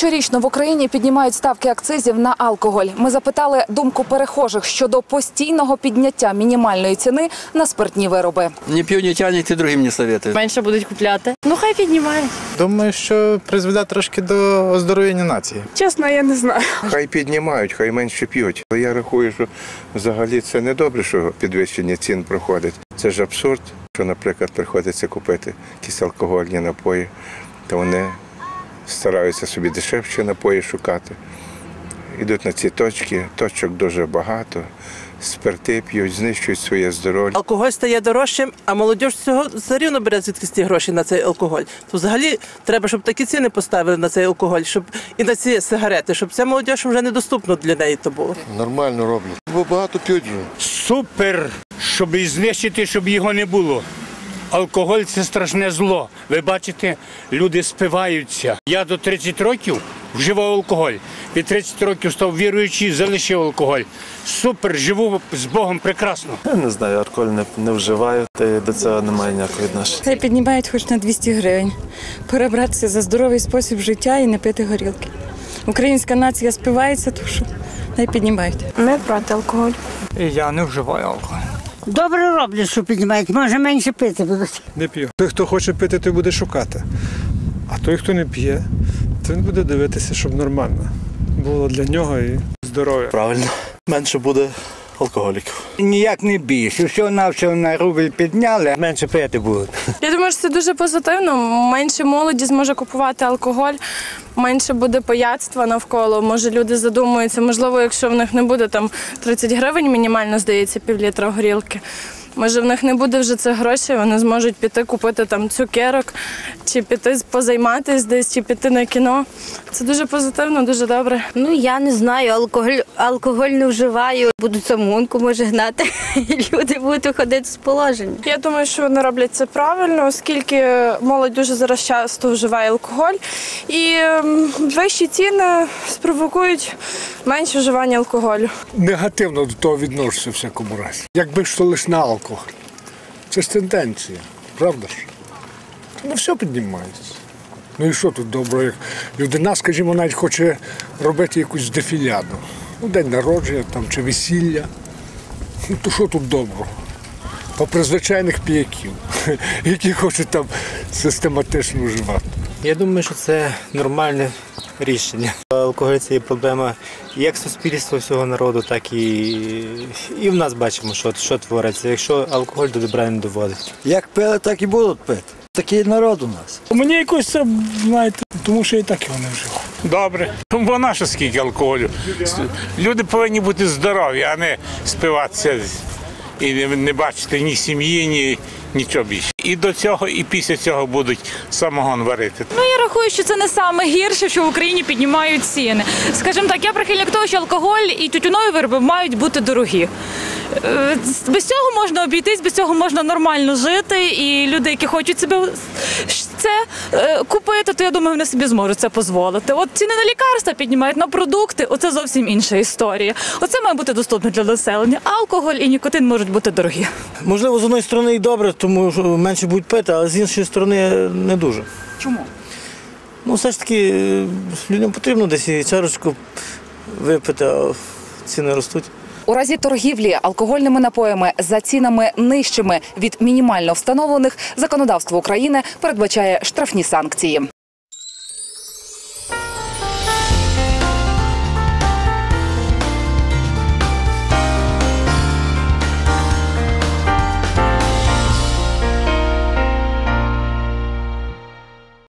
Щорічно в Україні піднімають ставки акцизів на алкоголь. Ми запитали думку перехожих щодо постійного підняття мінімальної ціни на спиртні вироби. Не пью, не тянет, и другим не советую. менше будуть купляти. Ну хай піднімають. Думаю, що призведе трошки до оздоровлення нації. Чесно, я не знаю. Хай піднімають, хай менше п'ють. Я рахую, що взагалі це не добре, що підвищення цін проходить. Це ж абсурд, що, наприклад, приходиться купити якісь алкогольні напої, то вони стараються собі дешевші напої шукати. Йдуть на ці точки, точок дуже багато, спирти п'ють, знищують своє здоров'я. Алкоголь стає дорожчим, а молодь цього все рівно бере звідкись ті гроші на цей алкоголь. То взагалі треба, щоб такі ціни поставили на цей алкоголь, щоб і на ці сигарети, щоб ця молодь вже недоступно для неї то було. Нормально роблять. Бо багато п'ють. Супер, щоб і знищити, щоб його не було. Алкоголь це страшне зло. Ви бачите, люди спиваються. Я до 30 років вживав алкоголь. Від 30 років став віруючий, залишив алкоголь. Супер, живу з Богом прекрасно. Я не знаю, алкоголь не, не вживаю, та й до цього немає ніякого відношення. Хай піднімають хоч на 200 гривень. Пора братися за здоровий спосіб життя і не пити горілки. Українська нація спивається, то що хай піднімають. Ми проти алкоголю. Я не вживаю алкоголь. Добре роблять, що піднімають. Може менше пити будуть. Не п'ю. Той, хто хоче пити, той буде шукати. А той, хто не п'є, то він буде дивитися, щоб нормально було для нього і здоров'я. Правильно, менше буде алкоголіків. Ніяк не більше. Все на все на рубль підняли, менше пити будуть. Я думаю, що це дуже позитивно. Менше молоді зможе купувати алкоголь, менше буде пияцтва навколо. Може, люди задумуються. Можливо, якщо в них не буде там 30 гривень, мінімально здається, півлітра горілки. Може, в них не буде вже цих грошей, вони зможуть піти купити там цукерок, чи піти позайматись десь, чи піти на кіно. Це дуже позитивно, дуже добре. Ну я не знаю, алкоголь, алкоголь не вживаю. Буду самогонку може гнати, і люди будуть ходити з положення. Я думаю, що вони роблять це правильно, оскільки молодь дуже зараз часто вживає алкоголь, і вищі ціни спровокують менше вживання алкоголю. Негативно до того відношуся в всякому разі. Якби що лише на алкоголь. Це ж тенденція, правда ж? Ну все піднімається. Ну і що тут добро, як людина, скажімо, навіть хоче робити якусь дефіляду. Ну, день народження там, чи весілля. Ну то що тут добро? Попри звичайних піяків, які хочуть там систематично вживати. Я думаю, що це нормальне рішення. Алкоголь це є проблема як суспільства всього народу, так і, і в нас бачимо, що, що твориться. Якщо алкоголь до добра не доводить. Як пили, так і будуть пити. Такий народ у нас. Мені якось це, знаєте, тому що і так його не вживав. Добре. Бо наше скільки алкоголю. Люди повинні бути здорові, а не спиватися і не, не бачити ні сім'ї, ні нічого більше. І до цього, і після цього будуть самогон варити. Ну я рахую, що це не саме гірше, що в Україні піднімають ціни. Скажімо так, я прихильник того, що алкоголь і тютюнові вироби мають бути дорогі. Е, Без цього можна обійтись, без цього можна нормально жити. І люди, які хочуть себе це е, купити, то я думаю, вони собі зможуть це дозволити. От ціни на лікарства піднімають на продукти. Оце зовсім інша історія. Оце має бути доступно для населення. Алкоголь і нікотин можуть бути дорогі. Можливо, з однієї сторони і добре, тому що менше будуть пити, але з іншої сторони не дуже. Чому? Ну, все ж таки, е, людям потрібно десь і чарочку випити, а ціни ростуть. У разі торгівлі алкогольними напоями за цінами нижчими від мінімально встановлених законодавство України передбачає штрафні санкції.